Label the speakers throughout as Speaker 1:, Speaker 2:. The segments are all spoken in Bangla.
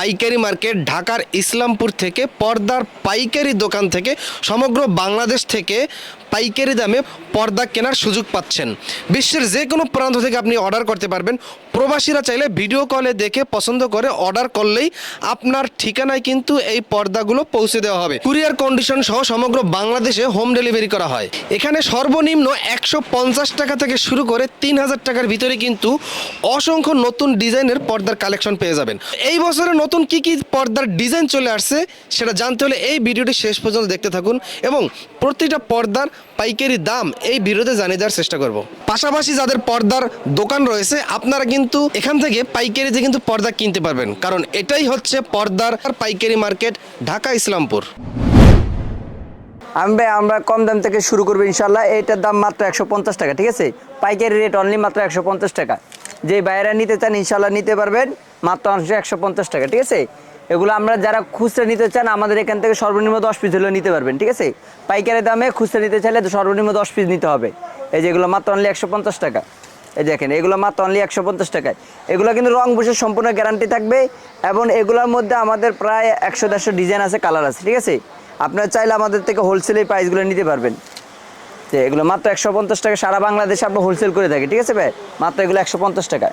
Speaker 1: পাইকারি মার্কেট ঢাকার ইসলামপুর থেকে পর্দার পাইকারি দোকান থেকে সমগ্র বাংলাদেশ থেকে পাইকারি দামে পর্দা কেনার সুযোগ পাচ্ছেন। বিশ্বের যে কোনো প্রান্ত থেকে আপনি অর্ডার করতে পারবেন। প্রবাসীরা চাইলে ভিডিও কলে দেখে পছন্দ করে অর্ডার করলেই আপনার ঠিকানায় কিন্তু এই পর্দাগুলো পৌঁছে দেওয়া হবে। কুরিয়ার কন্ডিশন সহ সমগ্র বাংলাদেশে হোম ডেলিভারি করা হয়। এখানে সর্বনিম্ন একশো পঞ্চাশ টাকা থেকে শুরু করে তিন হাজার টাকার ভিতরে কিন্তু অসংখ্য নতুন ডিজাইনের পর্দার কালেকশন পেয়ে যাবেন। এই বছরে নতুন কি কি পর্দার ডিজাইন চলে আসছে সেটা জানতে হলে এই ভিডিওটি শেষ পর্যন্ত দেখতে থাকুন এবং প্রতিটা পর্দার পাইকারি দাম এই ভিডিওতে জানিয়ে দেওয়ার চেষ্টা করব। পাশাপাশি যাদের পর্দার দোকান রয়েছে, আপনারা কিন্তু এখান থেকে পাইকারিতে কিন্তু পর্দা কিনতে পারবেন। কারণ এটাই হচ্ছে পর্দার পাইকারি মার্কেট ঢাকা ইসলামপুর।
Speaker 2: আমি ভাই, আমরা কম দাম থেকে শুরু করব ইনশাল্লাহ এইটার দাম মাত্র একশো পঞ্চাশ টাকা, ঠিক আছে? পাইকারি রেট অনলি মাত্র একশো পঞ্চাশ টাকা। যে বাইরে নিতে চান ইনশাল্লাহ নিতে পারবেন। মাত্র একশো পঞ্চাশ টাকা, ঠিক আছে? এগুলো আমরা যারা খুচরা নিতে চান, আমাদের এখান থেকে সর্বনিম্ন দশ পিস হলেও নিতে পারবেন, ঠিক আছে? পাইকারি দামে খুচরা নিতে চাইলে সর্বনিম্ন দশ পিস নিতে হবে। এই যেগুলো মাত্র অনলি একশো পঞ্চাশ টাকা। এই দেখেন, এগুলো মাত্র অনলি একশো পঞ্চাশ টাকায়। এগুলো কিন্তু রং বসে সম্পূর্ণ গ্যারান্টি থাকবে এবং এগুলোর মধ্যে আমাদের প্রায় একশো দেড়শো ডিজাইন আছে কালার আছে, ঠিক আছে? আপনারা চাইলে আমাদের থেকে হোলসেলে প্রাইসগুলো নিতে পারবেন। যে এগুলো মাত্র একশো পঞ্চাশ টাকা সারা বাংলাদেশে আমরা হোলসেল করে থাকি ঠিক আছে ভাই? মাত্র এগুলো একশো পঞ্চাশ টাকা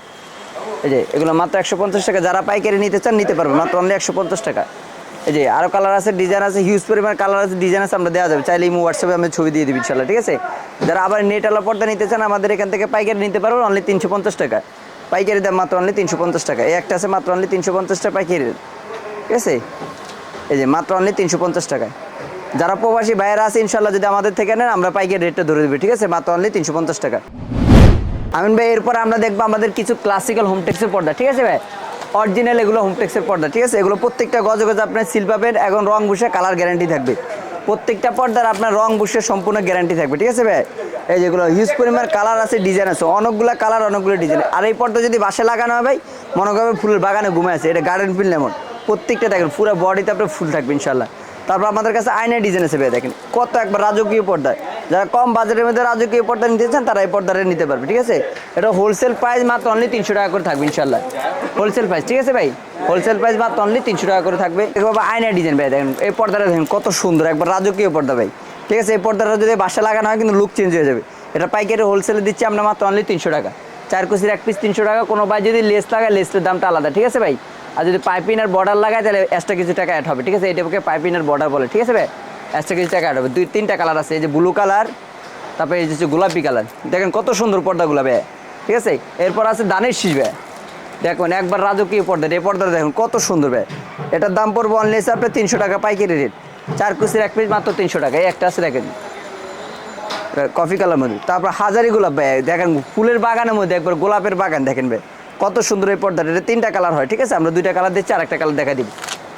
Speaker 2: এই যে, এগুলো মাত্র একশো পঞ্চাশ টাকা। যারা পাইকারি নিতে চান, নিতে পারবেন। মাত্র অনলি একশো পঞ্চাশ টাকা। এই যে আরও কালার আছে ডিজাইন আছে হিউজ পরিমাণ কালার আছে ডিজাইন আছে, আমরা দেওয়া যাবে। চাইলে ইমো হোয়াটসঅ্যাপে আমি ছবি দিয়ে দিবি ইনশাল্লাহ, ঠিক আছে? যারা আবার নেট আলা পর্দা নিতে চান, আমাদের এখান থেকে পাইকারি নিতে পারবেন অনলি তিনশো পঞ্চাশ টাকা। পাইকারি দাম মাত্র অনলি তিনশো পঞ্চাশ টাকা। এই একটা আছে মাত্র অনলি তিনশো পঞ্চাশ টাকা পাইকারি ঠিক আছে? এই যে, মাত্র অনলি তিনশো পঞ্চাশ টাকায়। যারা প্রবাসী বাইরে আছে, ইনশাল্লাহ যদি আমাদের থেকে নেন, আমরা পাইকারি রেটটা ধরে দেবো, ঠিক আছে? মাত্র অনলি তিনশো পঞ্চাশ টাকা। আমিন ভাই, এরপর আমরা দেখব আমাদের কিছু ক্লাসিক্যাল হোমটেক্সের পর্দা, ঠিক আছে ভাই? অরিজিনাল এগুলো হোমটেক্সের পর্দা, ঠিক আছে? এগুলো প্রত্যেকটা গজে গজে আপনার সিল পাবেন, এখন রং, বুসে কালার গ্যারান্টি থাকবে। প্রত্যেকটা পর্দার আপনার রং, বুসে, সম্পূর্ণ গ্যারান্টি থাকবে, ঠিক আছে ভাই? এই যেগুলো হিউজ পরিমাণ কালার আছে ডিজাইন আছে, অনেকগুলো কালার অনেকগুলো ডিজাইন আর এই পর্দা যদি বাসে লাগানো হয় ভাই, মনে করবে ফুলের বাগানে ঘুমে আছে, এটা গার্ডেন ফিল লেমন প্রত্যেকটা দেখেন, পুরো বডিতে আপনার ফুল থাকবে ইনশাল্লাহ তারপর আমাদের কাছে আয়না ডিজাইন আছে ভাই, দেখেন, কত একবার রাজকীয় পর্দায় যারা কম বাজারের মধ্যে রাজকীয় পর্দা নিতে চান, তারা এই পর্দাটা নিতে পারবে, ঠিক আছে? এটা হোলসেল প্রাইস মাত্র অনলি তিনশো টাকা করে থাকবে ইনশাল্লাহ হোলসেল প্রাইস ঠিক আছে ভাই? হোলসেল প্রাইস মাত্র অনলি তিনশো টাকা করে থাকবে। এভাবে আয়না ডিজাইন ভাই, দেখেন, এই পর্দাটা দেখেন, কত সুন্দর, একবার রাজকীয় পর্দা ভাই। ঠিক আছে, এই পর্দাটা যদি বাসা লাগানো হয়, কিন্তু লুক চেঞ্জ হয়ে যাবে। এটা পাইকারি হোলসেলে দিচ্ছি আমরা মাত্র অনলি তিনশো টাকা। চার কুচির এক পিস তিনশো টাকা, কোনো ভাই যদি লেস লাগায় লেসের দামটা আলাদা, ঠিক আছে ভাই? আর যদি পাইপিং আর বর্ডার লাগায়, তাহলে এক্সট্রা কিছু টাকা অ্যাড হবে, ঠিক আছে? এটাকে পাইপিং আর বর্ডার বলে, ঠিক আছে ভাই? এক্সট্রা কিছু টাকা অ্যাড হবে দুই, তিনটা কালার আছে, এই যে ব্লু কালার তারপরে এই যে গোলাপি কালার দেখেন কত সুন্দর পর্দাগুলো ভাই ঠিক আছে? এরপর আছে দানের শীষ দেখুন, একবার রাজকীয় পর্দা এই পর্দাটা দেখুন কত সুন্দর ভাই এটার দাম পড়বে অনলি আপনার তিনশো টাকা পাইকারি রেট চার কুচির এক পিস মাত্র তিনশো টাকা। এই একটা আছে দেখেন। কফি কালার মধ্যে। তারপর হাজারি গোলাপ ভাই দেখেন ফুলের বাগানের মধ্যে একবার গোলাপের বাগান দেখেন ভাই কত সুন্দর এই পর্দাটা। এটা তিনটা কালার হয়, ঠিক আছে? আমরা দুইটা কালার দিচ্ছি আর একটা কালার দেখা দিব।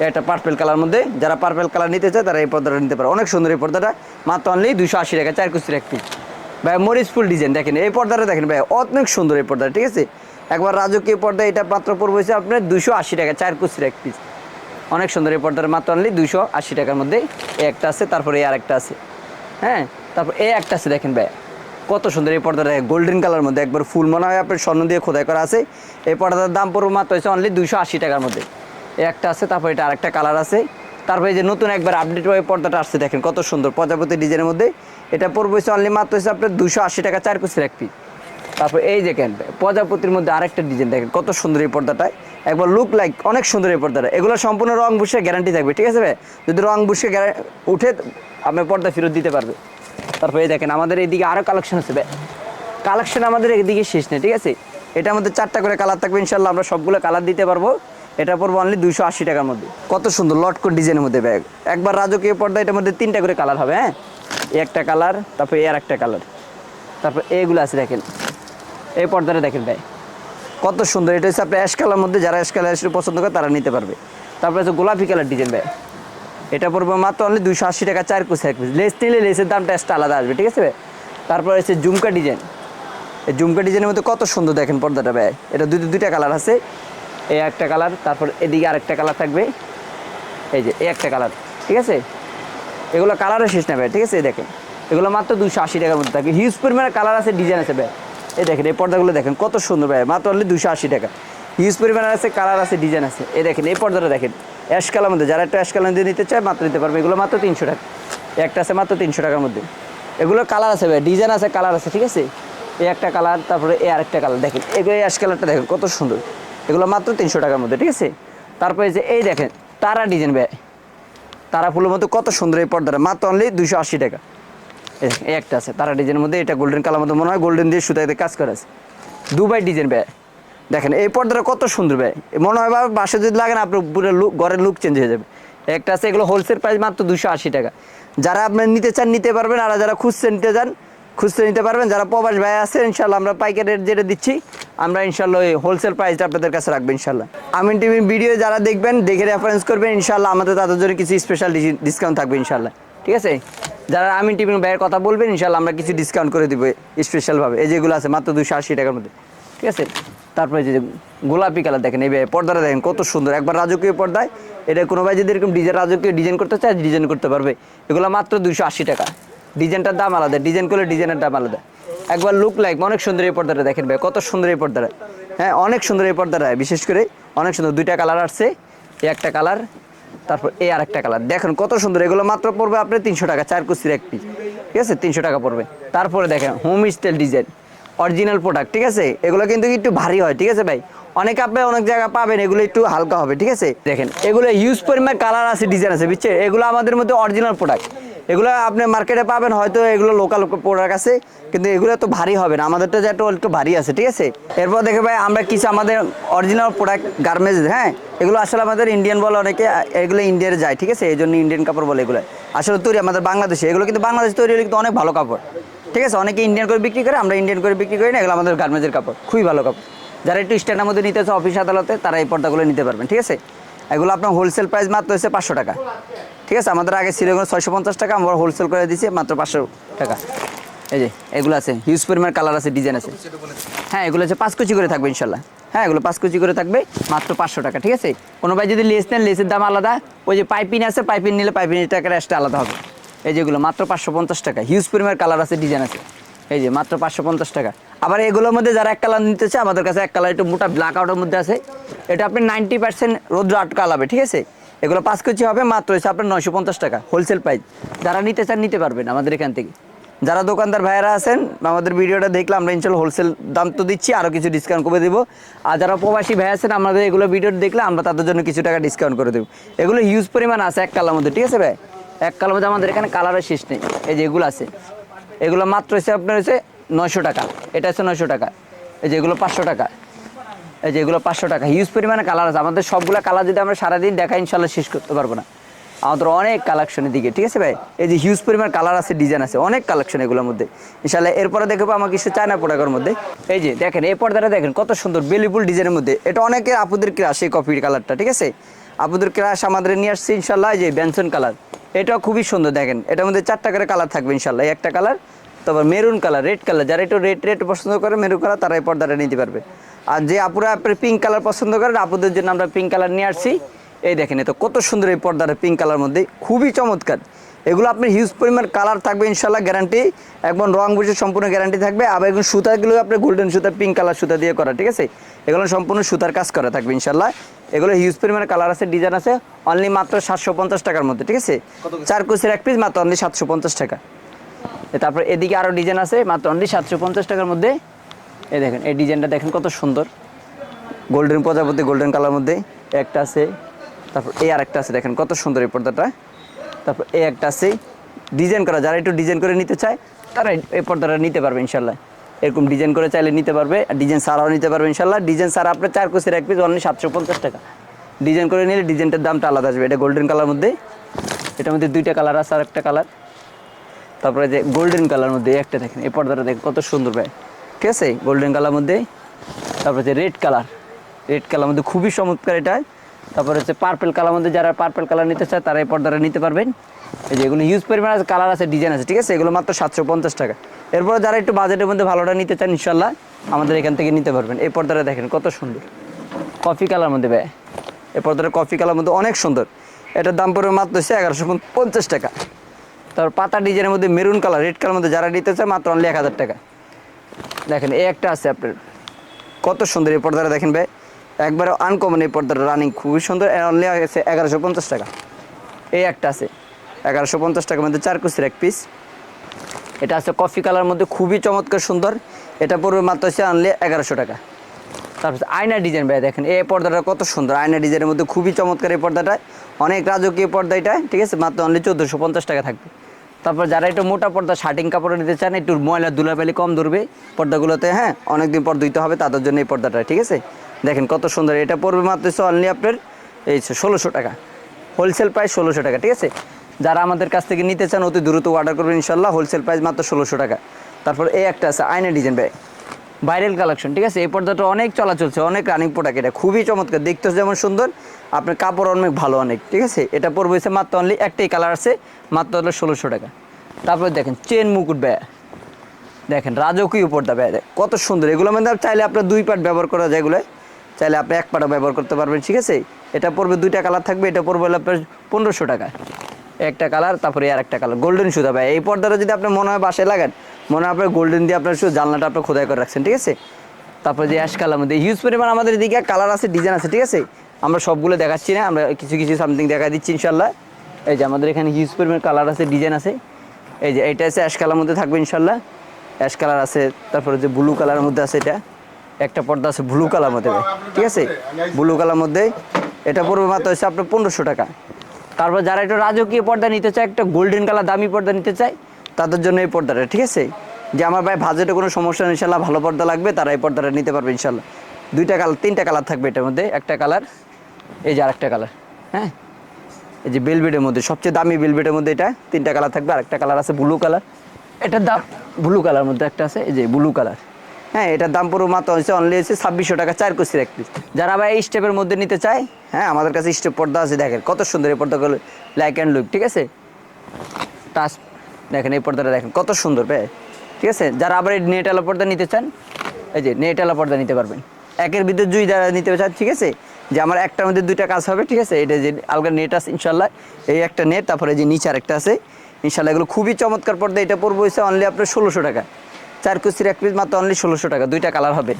Speaker 2: একটা পার্পেল কালার মধ্যে। যারা পার্পেল কালার নিতে চায়, তারা এই পর্দাটা নিতে পারে। অনেক সুন্দর এই পর্দাটা। মাত্র অনলি দুশো আশি টাকা, চার কুচির এক পিস ভাই, মরিচ ফুল ডিজাইন দেখেন, এই পর্দাটা দেখেন ভাই, অনেক সুন্দর এই পর্দাটা, ঠিক আছে? একবার রাজকীয় পর্দা এটা মাত্র পড়বে হচ্ছে আপনার দুশো আশি টাকা, চার কুচির এক পিস অনেক সুন্দর এই পর্দাটা, মাত্র অনলি দুশো আশি টাকার মধ্যে। এই একটা আছে, তারপরে এই আরেকটা আছে। হ্যাঁ? তারপর এই একটা আছে, দেখেন ভাই, কত সুন্দর এই পর্দাটা গোল্ডেন কালার মধ্যে। একবার ফুল মনে হয় আপনার স্বর্ণ দিয়ে খোদাই করা আছে। এই পর্দার দাম পড়বে মাত্র হয়েছে অনলি দুশো আশি টাকার মধ্যে। একটা আছে, তারপর এটা আরেকটা কালার আছে। তারপরে যে নতুন একবার আপডেট হয়ে পর্দাটা আসছে, দেখেন কত সুন্দর। প্রজাপতি ডিজাইনের মধ্যে এটা পড়বে হচ্ছে অনলি মাত্র হচ্ছে আপনার দুশো আশি টাকা, চার কুচির এক পিস তারপর এই দেখেন, প্রজাপতির মধ্যে আরেকটা ডিজাইন দেখেন কত সুন্দর এই পর্দাটায়। একবার লুক লাইক অনেক সুন্দর এই পর্দাটা। এগুলো সম্পূর্ণ রং বুসে গ্যারান্টি থাকবে, ঠিক আছে ভাই? যদি রং বুসে উঠে আপনি পর্দা ফেরত দিতে পারবে। তারপর এই দেখেন, আমাদের এইদিকে আরও কালেকশন আছে ভাই। কালেকশন আমাদের এদিকে শেষ নেই, ঠিক আছে? এটা আমাদের চারটা করে কালার থাকবে ইনশাল্লাহ আমরা সবগুলো কালার দিতে পারব। এটা পড়ব অনলি দুইশো আশি টাকার মধ্যে। কত সুন্দর লটকন ডিজাইনের মধ্যে ব্যাগ একবার রাজকীয় পর্দা এটার মধ্যে তিনটা করে কালার হবে হ্যাঁ? একটা কালার তারপর এর একটা কালার তারপর এইগুলো আছে দেখেন। এই পর্দাটা দেখেন ভাই। কত সুন্দর। এটা হচ্ছে আপনার অ্যাশ কালার মধ্যে, যারা অ্যাশ কালার পছন্দ করে তারা নিতে পারবে। তারপরে হচ্ছে গোলাপি কালার ডিজাইন ভাই। এটা পড়বে মাত্র অনলি দুইশো আশি টাকা, চার কুচি এক পিস। লেস নিলে লেসের দামটা এক্সট্রা আলাদা আসবে, ঠিক আছে ভাই? তারপর হচ্ছে ঝুমকা ডিজাইন এই ঝুমকা ডিজাইনের মধ্যে কত সুন্দর দেখেন পর্দাটা ভাই। এটা দুই দুইটা কালার আছে। এই একটা কালার, তারপর এদিকে আরেকটা কালার থাকবে। এই যে এই একটা কালার, ঠিক আছে? এগুলো কালারও শেষ না ভাই, ঠিক আছে? এই দেখেন, এগুলো মাত্র দুশো আশি টাকার মধ্যে থাকে। হিউজ পরিমাণে কালার আছে ডিজাইন আছে ভাই। এই দেখেন, এই পর্দাগুলো দেখেন, কত সুন্দর ভাই, মাত্র অনলি দুশো আশি টাকা। হিউজ পরিমাণে আছে, কালার আছে ডিজাইন আছে। এই দেখেন, এই পর্দাটা দেখেন অ্যাশ কালার মধ্যে, যারা একটা অ্যাশ কালার দিয়ে নিতে চায়, মাত্র নিতে পারবে। এগুলো মাত্র তিনশো টাকা। একটা আছে মাত্র তিনশো টাকার মধ্যে। এগুলো কালার আছে ভাই ডিজাইন আছে, কালার আছে, ঠিক আছে? এই একটা কালার, তারপরে এই আরেকটা কালার, দেখেন, এগুলো অ্যাশ কালারটা দেখেন, কত সুন্দর। এগুলো মাত্র তিনশো টাকার মধ্যে, ঠিক আছে? তারপরে যে, এই দেখেন, তারা ডিজাইন ভাই। তারা ফুলের মধ্যে কত সুন্দর এই পর্দাটা, মাত্র অনলি দুশো আশি টাকা। এই একটা আছে, তারা ডিজাইনের মধ্যে, এটা গোল্ডেন কালার মধ্যে মনে হয় গোল্ডেন দিয়ে সুতাতে কাজ করা আছে। দুবাই ডিজাইন ব্যয় দেখেন, এই পর্দাটা কত সুন্দর ব্যয় মনে হয় বা বাসে যদি লাগেন আপনার পুরো লুক ঘরের লুক চেঞ্জ হয়ে যাবে। একটা আছে, এগুলো হোলসেল প্রাইস মাত্র দুশো আশি টাকা। যারা আপনি নিতে চান, নিতে পারবেন, আর যারা খুঁজতে নিতে চান খুঁজতে নিতে পারবেন, যারা প্রবাস ভাই আছে ইনশাল্লাহ আমরা পাইকারি রেট যেটা দিচ্ছি আমরা ইনশাল্লাহ ওই হোলসেল প্রাইসটা আপনাদের কাছে রাখব ইনশাল্লাহ আমিন টিভির ভিডিও যারা দেখবেন, দেখে রেফারেন্স করবেন ইনশাল্লাহ আমাদের তাদের জন্য কিছু স্পেশাল ডিসকাউন্ট থাকবে ইনশাল্লাহ ঠিক আছে? যারা আমিন টিভির ভাইয়ের কথা বলবেন ইনশাল্লাহ আমরা কিছু ডিসকাউন্ট করে দিব স্পেশালভাবে এই যেগুলো আছে, মাত্র দুশো আশি টাকার মধ্যে। ঠিক আছে? তারপরে যে গোলাপি কালার দেখেন, এই পর্দাটা দেখেন, কত সুন্দর। একবার রাজকীয় পর্দায়। এটা কোনো ভাই যদি এরকম ডিজাইন রাজকীয় ডিজাইন করতে চায় ডিজাইন করতে পারবে। এগুলো মাত্র দুশো আশি টাকা। ডিজাইনটার দাম আলাদা, ডিজাইন করলে ডিজাইনের দাম আলাদা। একবার লুক লাইক অনেক সুন্দর এই পর্দাটা দেখেন ভাই, কত সুন্দর এই পর্দাটা। হ্যাঁ অনেক সুন্দর এই পর্দাটা, বিশেষ করে অনেক সুন্দর দুইটা কালার আসছে, এই একটা কালার তারপর এই আর একটা কালার দেখেন কত সুন্দর, এগুলো মাত্র পড়বে আপনার তিনশো টাকা, চার কুস্তির এক পিস ঠিক আছে, তিনশো টাকা পড়বে। তারপরে দেখেন home style design original product ঠিক আছে? এগুলো কিন্তু একটু ভারী হয়, ঠিক আছে ভাই? অনেকে আপনি অনেক জায়গায় পাবেন, এগুলো একটু হালকা হবে, ঠিক আছে? দেখেন, এগুলো ইউজ পরিমাণ কালার আছে ডিজাইন আছে বুঝছে এগুলো আমাদের মধ্যে অরিজিনাল প্রোডাক্ট এগুলো আপনি মার্কেটে পাবেন, হয়তো এগুলো লোকাল প্রোডাক্ট আছে, কিন্তু এগুলো তো ভারী হবে না। আমাদেরটা যে একটু ভারী আছে, ঠিক আছে? এরপর দেখে ভাই, আমরা কিছু আমাদের অরিজিনাল প্রোডাক্ট গার্মেন্টস হ্যাঁ? এগুলো আসলে আমাদের ইন্ডিয়ান বলে অনেকে, এগুলো ইন্ডিয়ার যায়, ঠিক আছে? এই জন্য ইন্ডিয়ান কাপড় বলে এগুলো। আসলে তৈরি আমাদের বাংলাদেশে, এগুলো কিন্তু বাংলাদেশ তৈরি হলে কিন্তু অনেক ভালো কাপড়, ঠিক আছে? অনেকে ইন্ডিয়ান করে বিক্রি করে, আমরা ইন্ডিয়ান করে বিক্রি করি না, এগুলো আমাদের গার্মেন্টসের কাপড়, খুবই ভালো কাপড়। যারা একটু স্ট্যান্ডের মধ্যে নিতে চায় অফিস আদালতে, তারা এই পর্দাগুলো নিতে পারবেন, ঠিক আছে? এগুলো আপনার হোলসেল প্রাইস মাত্র হচ্ছে পাঁচশো টাকা। ঠিক আছে? আমাদের আগে ছিল এগুলো ছয়শো পঞ্চাশ টাকা, আমরা হোলসেল করে দিচ্ছি মাত্র পাঁচশো টাকা। এই যে, এগুলো আছে। হিউজ পরিমাণ কালার আছে ডিজাইন আছে। হ্যাঁ এগুলো হচ্ছে পাঁচ কুচি করে থাকবে ইনশাল্লাহ। হ্যাঁ এগুলো পাঁচ কুচি করে থাকবে মাত্র পাঁচশো টাকা, ঠিক আছে? কোনো ভাই যদি লেস নেন, লেসের দাম আলাদা। ওই যে পাইপিন আছে পাইপিন নিলে পাইপিনের টাকার এক্সট্রা আলাদা হবে। এই যেগুলো মাত্র পাঁচশো পঞ্চাশ টাকা। হিউজ পরিমাণ কালার আছে ডিজাইন আছে। এই যে মাত্র পাঁচশো পঞ্চাশ টাকা। আবার এগুলোর মধ্যে যারা এক কালার নিতে চায়, আমাদের কাছে এক কালার একটু মোটা ব্ল্যাক আউটের মধ্যে আছে। এটা আপনি নাইনটি পার্সেন্ট রোদ্র আটকা লাবে ঠিক আছে? এগুলো পাঁচ কেজি হবে, মাত্র হচ্ছে আপনার নয়শো পঞ্চাশ টাকা হোলসেল প্রাইস যারা নিতে চান, নিতে পারবেন আমাদের এখান থেকে। যারা দোকানদার ভাইয়েরা আছেন, আমাদের ভিডিওটা দেখলে আমরা ইনশাল হোলসেল দাম তো দিচ্ছি আরও কিছু ডিসকাউন্ট করে দেবো। আর যারা প্রবাসী ভাই আছেন, আমাদের এগুলো ভিডিও দেখলে আমরা তাদের জন্য কিছু টাকা ডিসকাউন্ট করে দেবো। এগুলো হিউজ পরিমাণ আছে এক কালার মধ্যে, ঠিক আছে ভাই? এক কালার মধ্যে আমাদের এখানে কালারের শেষ নেই। এই যে এগুলো আছে। এগুলো মাত্র হচ্ছে আপনার হচ্ছে নয়শো টাকা। এটা হচ্ছে নয়শো টাকা। এই যে এগুলো পাঁচশো টাকা। এই যে এগুলো পাঁচশো টাকা। হিউজ পরিমাণে কালার আছে। আমাদের সবগুলো কালার যদি আমরা সারাদিন দেখা ইনশাল্লাহ শেষ করতে পারব না। আমাদের অনেক কালেকশনের দিকে ঠিক আছে ভাই? এই যে হিউজ পরিমাণ কালার আছে ডিজাইন আছে, অনেক কালেকশন এগুলোর মধ্যে। ইনশাল্লাহ এরপরে দেখব আমার কিছু চায়না প্রোডাক্টের মধ্যে। এই যে দেখেন, এই পর্দাটা দেখেন, কত সুন্দর বেলিফুল ডিজাইনের মধ্যে। এটা অনেকের আপুদের ক্রাশ এই কফির কালারটা ঠিক আছে? আপুদের ক্রাশ আমাদের নিয়ে আসছে ইনশাল্লাহ এই যে বেনসন কালার এটাও খুবই সুন্দর, দেখেন। এটার মধ্যে চারটা করে কালার থাকবে ইনশাল্লাহ একটা কালার তারপর মেরুন কালার রেড কালার যারা একটু রেড রেড পছন্দ করে মেরুন কালার তারা এই পর্দাটা নিতে পারবে। আর যে আপুরা আপনার পিঙ্ক কালার পছন্দ করেন, আপুদের জন্য আমরা পিঙ্ক কালার নিয়ে আসছি। এই দেখেন তো কত সুন্দর এই পর্দাটা পিঙ্ক কালার মধ্যে। খুবই চমৎকার। এগুলো আপনার হিউজ পরিমাণ কালার থাকবে ইনশাল্লাহ গ্যারান্টি একদম রং বুঝে সম্পূর্ণ গ্যারান্টি থাকবে। আবার এগুলো সুতাগুলো আপনার গোল্ডেন সুতা পিঙ্ক কালার সুতা দিয়ে করা, ঠিক আছে? এগুলো সম্পূর্ণ সুতার কাজ করা থাকবে ইনশাল্লাহ এগুলো হিউজ পরিমাণে কালার আছে ডিজাইন আছে অনলি মাত্র সাতশো পঞ্চাশ টাকার মধ্যে ঠিক আছে? চার কুচের এক পিস মাত্র অনলি সাতশো পঞ্চাশ টাকা। তারপর এদিকে আরও ডিজাইন আছে মাত্র অনলি সাতশো পঞ্চাশ টাকার মধ্যে। এই দেখেন এই ডিজাইনটা দেখেন কত সুন্দর। গোল্ডেন প্রজাপতি গোল্ডেন কালার মধ্যে। একটা আছে তারপর এই আর একটা আছে দেখেন কত সুন্দর এই পর্দাটা। তারপর এই একটা আছে ডিজাইন করা যারা একটু ডিজাইন করে নিতে চায় তারা এই- এই পর্দাটা নিতে পারবে ইনশাল্লাহ এরকম ডিজাইন করে চাইলে নিতে পারবে, আর ডিজাইন ছাড়াও নিতে পারবে ইনশাল্লাহ ডিজাইন ছাড়া আপনার চার কোসের এক পিস অনলি সাতশো পঞ্চাশ টাকা। ডিজাইন করে নিলে ডিজাইনটার দামটা আলাদা আসবে। এটা গোল্ডেন কালার মধ্যে। এটার মধ্যে দুইটা কালার আছে, আর একটা কালার তারপরে যে গোল্ডেন কালার মধ্যে একটা দেখেন, এই পর্দাটা দেখেন, কত সুন্দর ভাই। ঠিক আছে? গোল্ডেন কালার মধ্যে। তারপরে যে রেড কালার রেড কালার মধ্যে খুবই চমৎকার এটা। তারপরে হচ্ছে পার্পেল কালার মধ্যে যারা পার্পেল কালার নিতে চায়, তারা এই পর্দাটা নিতে পারবেন। এই যে এগুলো হিউজ পরিমাণ আছে কালার আছে ডিজাইন আছে, ঠিক আছে? এগুলো মাত্র সাতশো পঞ্চাশ টাকা। এরপরে যারা একটু বাজেটের মধ্যে ভালোটা নিতে চান ইনশাল্লাহ আমাদের এখান থেকে নিতে পারবেন। এই পর্দাটা দেখেন কত সুন্দর। কফি কালার মধ্যে ব্যয় এই পর্দাটা কফি কালার মধ্যে অনেক সুন্দর। এটার দাম পড়বে মাত্র হচ্ছে এগারোশো পঞ্চাশ টাকা। তারপর পাতা ডিজাইনের মধ্যে মেরুন কালার রেড কালার মধ্যে যারা নিতে চায় মাত্র অনলি এক হাজার টাকা। দেখেন এই একটা আছে আপনার। কত সুন্দর এই পর্দাটা দেখেন ভাই। একবারে আনকমন এই পর্দাটা রানিং খুবই সুন্দর। অনলি আছে এগারোশো পঞ্চাশ টাকা। এই একটা আছে। এগারোশো পঞ্চাশ টাকার মধ্যে চার কুচির এক পিস এটা আছে কফি কালার মধ্যে খুবই চমৎকার সুন্দর। এটা পড়বে মাত্র হচ্ছে আনলে এগারোশো টাকা। তারপর আয়না ডিজাইন ভাই দেখেন, এই পর্দাটা কত সুন্দর। আয়না ডিজাইনের মধ্যে খুবই চমৎকার এই পর্দাটা। অনেক রাজকীয় পর্দা এটা, ঠিক আছে? মাত্র অনলি চোদ্দোশো পঞ্চাশ টাকা থাকবে। তারপর যারা একটু মোটা পর্দা, শার্টিং কাপড় নিতে চান, একটু ময়লা ধুলাবালি কম ধরবে, পর্দাগুলোতে হ্যাঁ অনেকদিন পর ধুইতে হবে, তাদের জন্য এই পর্দাটা, ঠিক আছে? দেখেন কত সুন্দর। এটা পড়বে মাত্র অনলি আপনার, এই ষোলোশো টাকা। হোলসেল প্রাইস ষোলোশো টাকা, ঠিক আছে? যারা আমাদের কাছ থেকে নিতে চান, অতি দ্রুত অর্ডার করবেন ইনশাল্লাহ হোলসেল প্রাইস মাত্র ষোলোশো টাকা। তারপর এই একটা আছে আয়না ডিজাইন ভাই। ভাইরাল কালেকশন ঠিক আছে? এই পর্দাটা অনেক চলা চলছে, অনেক রানিং প্রোডাক্ট এটা। খুবই চমৎকার, দেখতে যেমন সুন্দর, আপনার কাপড় অনেক ভালো অনেক, ঠিক আছে? এটা পড়বে হচ্ছে মাত্র অনলি একটাই কালার আছে, মাত্র হলো ষোলোশো টাকা। তারপর দেখেন চেন মুকুট ব্যয় দেখেন, রাজকীয় পর্দা ব্যয় কত সুন্দর, এগুলো মধ্যে চাইলে আপনার দুই পার্ট ব্যবহার করা যায় এগুলো। চাইলে আপনি এক পাটা ব্যবহার করতে পারবেন, ঠিক আছে? এটা পড়বে দুইটা কালার থাকবে, এটা পড়বে হলো আপনার পনেরোশো টাকা। একটা কালার, তারপরে আর একটা কালার। গোল্ডেন সুতা ভাই, এই পর্দাটা যদি আপনার মনে হয় বাসায় লাগান, মনে হয় আপনার গোল্ডেন দিয়ে আপনার শুধু জানলাটা আপনার খোদাই করে রাখছেন, ঠিক আছে? তারপরে যে অ্যাশ কালার মধ্যে হিউজ পরিমাণ আমাদের এদিকে কালার আছে ডিজাইন আছে, ঠিক আছে? আমরা সবগুলো দেখাচ্ছি না, আমরা কিছু কিছু সামথিং দেখা দিচ্ছি, ইনশাল্লাহ। এই যে আমাদের এখানে হিউজ পরিমাণ কালার আছে ডিজাইন আছে। এই যে এটা আছে অ্যাশ কালার মধ্যে থাকবে, ইনশাল্লাহ। অ্যাশ কালার আছে, তারপরে যে ব্লু কালারের মধ্যে আছে এটা। একটা পর্দা আছে ব্লু কালার মধ্যে ঠিক আছে? ব্লু কালার মধ্যে, এটা পড়বে মাত্র হচ্ছে আপনার পনেরোশো টাকা। তারপর যারা একটু রাজকীয় পর্দা নিতে চায়, একটা গোল্ডেন কালার দামি পর্দা নিতে চায়, তাদের জন্য এই পর্দাটা, ঠিক আছে? যে আমার ভাই বাজেটে কোনো সমস্যা নেই, ইনশাল্লাহ ভালো পর্দা লাগবে, তারা এই পর্দাটা নিতে পারবে, ইনশাল্লাহ। দুইটা কালার তিনটা কালার থাকবে এটার মধ্যে, একটা কালার এই যে আরেকটা কালার হ্যাঁ? এই যে বেলবেটের মধ্যে, সবচেয়ে দামি বেলবেটের মধ্যে এটা, তিনটা কালার থাকবে, আরেকটা কালার আছে ব্লু কালার এটার দাম ব্লু কালার মধ্যে একটা আছে, এই যে ব্লু কালার হ্যাঁ এটার দাম পুরো মাত্র হচ্ছে অনলি হচ্ছে ছাব্বিশশো টাকা, চার কুচির এক পিস যারা আবার এই স্টেপের মধ্যে নিতে চায় হ্যাঁ আমাদের কাছে স্টেপ পর্দা আছে, দেখেন কত সুন্দর এই পর্দাগুলো লাইক অ্যান্ড লুক ঠিক আছে? টাচ দেখেন এই পর্দাটা দেখেন কত সুন্দর, ভাই। ঠিক আছে? যারা আবার এই নেট আলা পর্দা নিতে চান, এই যে নেট আলা পর্দা নিতে পারবেন। একের ভিতরে দুই যারা নিতে চান, ঠিক আছে? যে আমার একটার মধ্যে দুইটা কাজ হবে, ঠিক আছে? এটা যে আলগা নেট আছে ইনশাল্লাহ এই একটা নেট তারপরে যে নিচে আরেকটা আছে ইনশাল্লাহ এগুলো খুবই চমৎকার পর্দা, এটা পড়ব হচ্ছে অনলি আপনার ষোলোশো টাকা। চার কুচির এক পিস মাত্র অনলি ষোলোশো টাকা। দুইটা কালার হবে।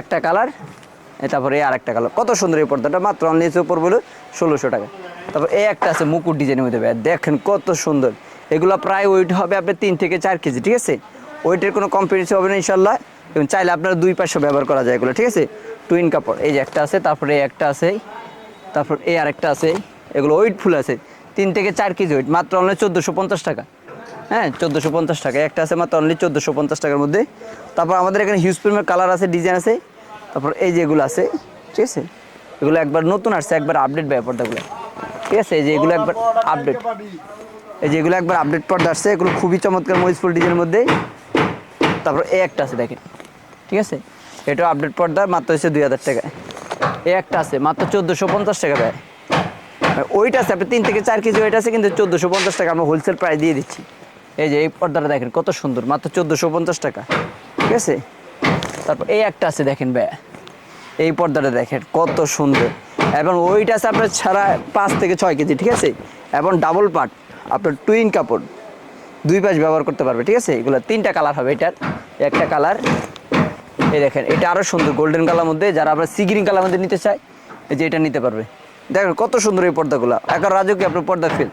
Speaker 2: একটা কালার তারপরে এই আরেকটা কালার কত সুন্দর এই পর্দাটা, মাত্র অনলি উপর বলে ষোলোশো টাকা। তারপর এই একটা আছে মুকুট ডিজাইনের মধ্যে দেখেন কত সুন্দর। এগুলো প্রায় ওয়েট হবে আপনার তিন থেকে চার কেজি, ঠিক আছে? ওয়েটের কোনো কম্পিটিশন হবে না ইনশাল্লাহ এবং চাইলে আপনারা দুই পাশে ব্যবহার করা যায় এগুলো, ঠিক আছে? টুইন কাপড়, এই যে একটা আছে, তারপরে এই একটা আছে, তারপর এই আরেকটা আছে। এগুলো ওয়েট ফুল আছে। তিন থেকে চার কেজি ওয়েট মাত্র অনলি চোদ্দোশো পঞ্চাশ টাকা। হ্যাঁ চোদ্দোশো পঞ্চাশ টাকা। একটা আছে মাত্র অনলি চোদ্দোশো পঞ্চাশ টাকার মধ্যে। তারপর আমাদের এখানে হিউজ পরিমাণের কালার আছে ডিজাইন আছে। তারপর এই যেগুলো আছে, ঠিক আছে? এগুলো একবার নতুন আসছে, একবার আপডেট ব্যাপারটাগুলো ঠিক আছে? এই যে এগুলো একবার আপডেট এই যে এগুলো একবার আপডেট পর্দা আসছে, এগুলো খুবই চমৎকার মহিষফুল ডিজাইনের মধ্যে। তারপর এই একটা আছে, দেখেন। ঠিক আছে? এটা আপডেট পর্দা, মাত্র হচ্ছে দুই হাজার টাকা এ একটা আছে, মাত্র চোদ্দোশো পঞ্চাশ টাকা দেয় ওইটা আছে, আপনি তিন থেকে চার কেজি ওইটা আছে, কিন্তু চোদ্দোশো পঞ্চাশ টাকা আমরা হোলসেল প্রাইস দিয়ে দিচ্ছি। এই যে এই পর্দাটা দেখেন, কত সুন্দর, মাত্র চোদ্দোশো পঞ্চাশ টাকা। ঠিক আছে? তারপর এই একটা আছে দেখেন ব্যা এই পর্দাটা দেখেন, কত সুন্দর। এবং ওইটা আছে আপনার ছাড়া পাঁচ থেকে ছয় কেজি, ঠিক আছে? এবং ডাবল পার্ট আপনার টুইন কাপড়। দুই পাশ ব্যবহার করতে পারবে, ঠিক আছে? এগুলো তিনটা কালার হবে এটার। একটা কালার এই দেখেন, এটা আরও সুন্দর গোল্ডেন কালার মধ্যে, যারা আপনার সি গ্রিন কালার মধ্যে নিতে চায়, এই যে এটা নিতে পারবে। দেখেন কত সুন্দর এই পর্দাগুলো। এখন রাজকীয় আপনার পর্দা ফিল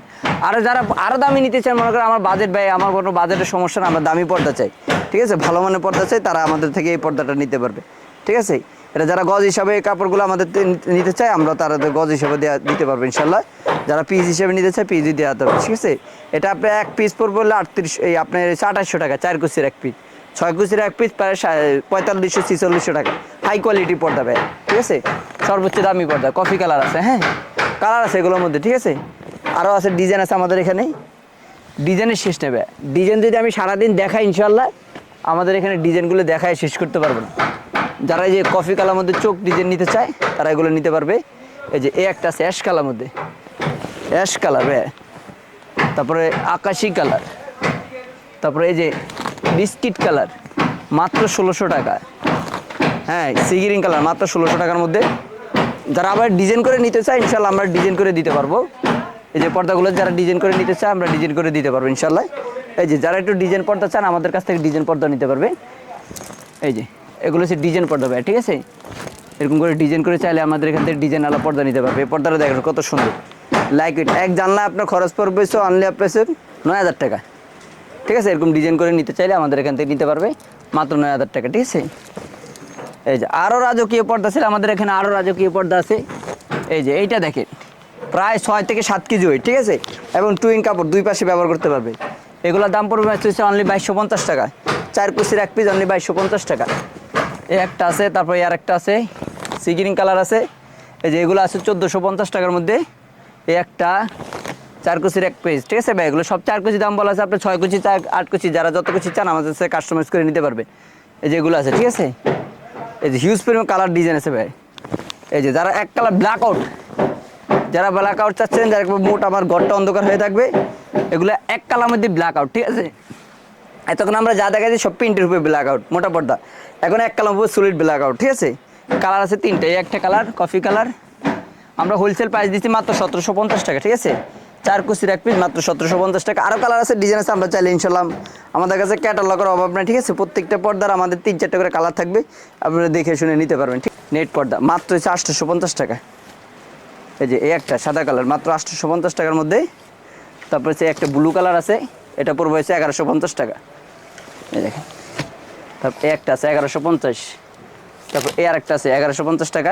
Speaker 2: আর যারা আরও দামি নিতে চান, মনে করেন আমার বাজেট ব্যয় আমার কোনো বাজেটের সমস্যা না, আমরা দামি পর্দা চাই। ঠিক আছে? ভালো মানের পর্দা চাই, তারা আমাদের থেকে এই পর্দাটা নিতে পারবে। ঠিক আছে? এটা যারা গজ হিসাবে কাপড়গুলো আমাদের নিতে চায়, আমরা তাদের গজ হিসাবে দেওয়া দিতে পারব ইনশাল্লাহ যারা পিস হিসেবে নিতে চায়, পিস দেওয়া হবে ঠিক আছে? এটা আপনি এক পিস পড়বে হলে আটত্রিশ, এই আপনার আঠাশশো টাকা, চার কুচির এক পিস ছয় কুচির এক পিস প্রায় পঁয়তাল্লিশশো ছিচল্লিশশো টাকা। হাই কোয়ালিটি পর্দা ব্যয় ঠিক আছে? সর্বোচ্চ দামি পর্দা কফি কালার আছে হ্যাঁ? কালার আছে এগুলোর মধ্যে, ঠিক আছে? আরও আছে ডিজাইন আছে আমাদের এখানে। ডিজাইনের শেষ নেবে। ডিজাইন যদি আমি সারাদিন দেখাই ইনশাল্লাহ আমাদের এখানে ডিজাইনগুলো দেখায় শেষ করতে পারব না। যারা যে কফি কালার মধ্যে চোখ ডিজাইন নিতে চায়, তারা এগুলো নিতে পারবে। এই যে এ একটা আছে অ্যাশ কালার মধ্যে। অ্যাশ কালার হ্যাঁ। তারপরে আকাশি কালার তারপরে এই যে বিস্কিট কালার মাত্র ষোলোশো টাকা। হ্যাঁ সিগিরিং কালার মাত্র ষোলোশো টাকার মধ্যে। যারা আবার ডিজাইন করে নিতে চায়, ইনশাল্লাহ আমরা ডিজাইন করে দিতে পারব। এই যে পর্দাগুলো যারা ডিজাইন করে নিতে চায়, আমরা ডিজাইন করে দিতে পারব, ইনশাল্লাহ। এই যে যারা একটু ডিজাইন পর্দা চান, আমাদের কাছ থেকে ডিজাইন পর্দা নিতে পারবে। এই যে, এগুলো হচ্ছে ডিজাইন পর্দা ভাই, ঠিক আছে? এরকম করে ডিজাইন করে চাইলে আমাদের এখান থেকে ডিজাইন আলা পর্দা নিতে পারবে। এই পর্দাটা দেখেন কত সুন্দর। লাইক ইট এক জানলা আপনার খরচ পড়বে সো অনলি আপনার নয় হাজার টাকা। ঠিক আছে? এরকম ডিজাইন করে নিতে চাইলে আমাদের এখান থেকে নিতে পারবে। মাত্র নয় হাজার টাকা, ঠিক আছে? এই যে আরও রাজকীয় পর্দা ছিল, আমাদের এখানে আরও রাজকীয় পর্দা আছে। এই যে এইটা দেখেন, প্রায় ছয় থেকে সাত কেজি ওয়েট ঠিক আছে? এবং টুইন কাপড় দুই পাশে ব্যবহার করতে পারবে। এগুলোর দাম পড়বে হচ্ছে অনলি বাইশশো পঞ্চাশ টাকা। চার কুচির এক পিস অনলি বাইশশো পঞ্চাশ টাকা। এই একটা আছে, তারপরে আর একটা আছে সি কালার আছে। এই যে এগুলো আছে চোদ্দোশো পঞ্চাশ টাকার মধ্যে। এই একটা চার কুচির এক পিস ঠিক আছে ভাই? এগুলো সব চার কুচি দাম বলা আছে, আপনি ছয় কুচি চার, আট কুচি যারা যত কুচি চান, আমাদের সাথে কাস্টমাইজ করে নিতে পারবে। এই যে এগুলো আছে, ঠিক আছে? এই যে হিউজ পরিমাণ কালার ডিজাইন আছে ভাই। এই যে যারা এক কালার ব্ল্যাক আউট যারা ব্ল্যাক আউট চাচ্ছেন, যারা মোট আমার ঘরটা অন্ধকার হয়ে থাকবে, এগুলো এক কালার মধ্যে ব্ল্যাক আউট ঠিক আছে? এতক্ষণ আমরা যা দেখাচ্ছি সব প্রিন্টের উপরে ব্ল্যাক আউট মোটা পর্দা। এখন এক কালার উপরে সলিড ব্ল্যাক আউট ঠিক আছে? কালার আছে তিনটে একটা কালার কফি কালার আমরা হোলসেল প্রাইস দিচ্ছি মাত্র সতেরোশো পঞ্চাশ টাকা, ঠিক আছে? চার কুচির এক পিস মাত্র সতেরোশো পঞ্চাশ টাকা। আরও কালার আছে ডিজাইন আছে, আমরা চাইলে ইনশাল্লাহ আমাদের কাছে ক্যাটালগের অভাব নেই, ঠিক আছে? প্রত্যেকটা পর্দার আমাদের তিন চারটে করে কালার থাকবে, আপনারা দেখে শুনে নিতে পারবেন, ঠিক? নেট পর্দা, মাত্র হচ্ছে আটশোশো পঞ্চাশ টাকা। এই যে এই একটা সাদা কালার মাত্র আটশোশো পঞ্চাশ টাকার মধ্যে। তারপর হচ্ছে একটা ব্লু কালার আছে, এটা পড়বে হচ্ছে এগারোশো পঞ্চাশ টাকা। এই দেখেন। তারপর এই একটা আছে এগারোশো পঞ্চাশ। তারপর এ আর একটা আছে এগারোশো পঞ্চাশ টাকা।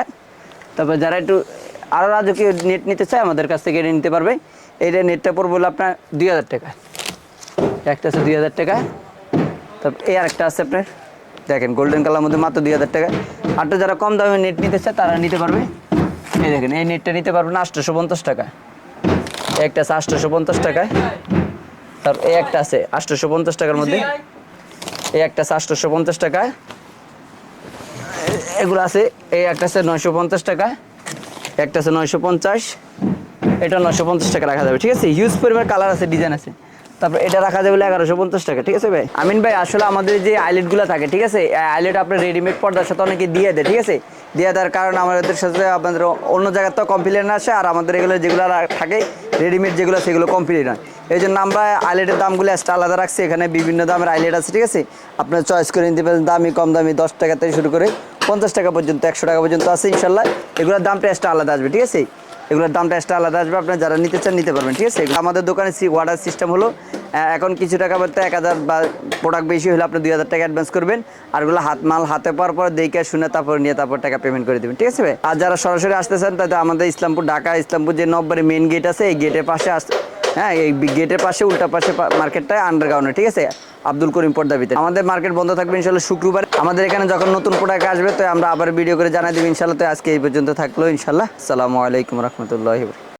Speaker 2: তারপর যারা একটু আরও রাজকীয় নেট নিতে চায়, আমাদের কাছ থেকে এটা নিতে পারবে। এইটা নেটটা পড়বে আপনার দুই হাজার টাকা। একটা আছে দুই হাজার টাকা। তারপর এই আর একটা আছে আপনার, দেখেন গোল্ডেন কালার মধ্যে মাত্র দুই হাজার টাকা। আরটা যারা কম দামে নেট নিতে চায়, তারা নিতে পারবে। এই দেখেন, এই নেটটা নিতে পারবেন আটশোশো পঞ্চাশ টাকা। একটা আছে আটশোশো পঞ্চাশ টাকা তারপর এই একটা আছে আটশোশো পঞ্চাশ টাকার মধ্যে। এই একটা আছে আটশোশো পঞ্চাশ টাকা এগুলো আছে, এই একটা আছে নয়শো পঞ্চাশ টাকা একটা আছে নয়শো পঞ্চাশ। এটা নশো পঞ্চাশ টাকা রাখা যাবে, ঠিক আছে? হিউজ পরিমাণ কালার আছে ডিজাইন আছে। তারপর এটা রাখা যাবে এগারোশো পঞ্চাশ টাকা, ঠিক আছে ভাই? আমিন ভাই, আসলে আমাদের যে আইলেটগুলো থাকে, ঠিক আছে? আইলেট আপনার রেডিমেড পর্দার সাথে অনেকে দিয়ে দেয়, ঠিক আছে? দিয়ে দেওয়ার কারণে আমাদের সাথে আপনাদের অন্য জায়গার তো কমপ্লেন আসে, আর আমাদের এগুলো যেগুলো থাকে রেডিমেড যেগুলো সেগুলো কমপ্লিট হয়। এই জন্য আমরা আইলেটের দামগুলো এক্সট্রা আলাদা রাখছি, এখানে বিভিন্ন দামের আইলেট আছে, ঠিক আছে? আপনার চয়েস করে নিতে পারেন, দামি, কম দামি, দশ টাকা থেকে শুরু করে পঞ্চাশ টাকা পর্যন্ত, একশো টাকা পর্যন্ত আছে, ইনশাল্লাহ। এগুলোর দামটা এক্সট্রা আলাদা আসবে, ঠিক আছে? এগুলোর দামটা এক্সট্রা আলাদা আসবে, আপনার যারা নিতে চান নিতে পারবেন, ঠিক আছে আমাদের দোকানে সি অর্ডার সিস্টেম হলো এখন কিছু টাকা বলতে এক হাজার বা প্রোডাক্ট বেশি হলে আপনি দুই হাজার টাকা অ্যাডভান্স করবেন, আর ওগুলো হাত মাল হাতে পাওয়ার পর দেখে শুনে তারপর নিয়ে তারপর টাকা পেমেন্ট করে দেবেন, ঠিক আছে? আর যারা সরাসরি আসতে চান তাতে আমাদের ইসলামপুর, ঢাকা, ইসলামপুর যে নব্বরে মেন গেট আছে, এই গেটের পাশে আস হ্যাঁ এই গেটের পাশে, উল্টা পাশে মার্কেটটা আন্ডারগ্রাউন্ডে ঠিক আছে? আব্দুল করিম পর্দাবিতে আমাদের মার্কেট বন্ধ থাকবে ইনশাল্লাহ শুক্রবার। আমাদের এখানে যখন নতুন প্রোডাক্ট আসবে, তো আমরা আবার ভিডিও করে জানাই দেবো। ইনশাল্লাহ তো আজকে এই পর্যন্ত থাকল। ইনশাল্লাহ সালামু আলাইকুম রহমতুল্লাহ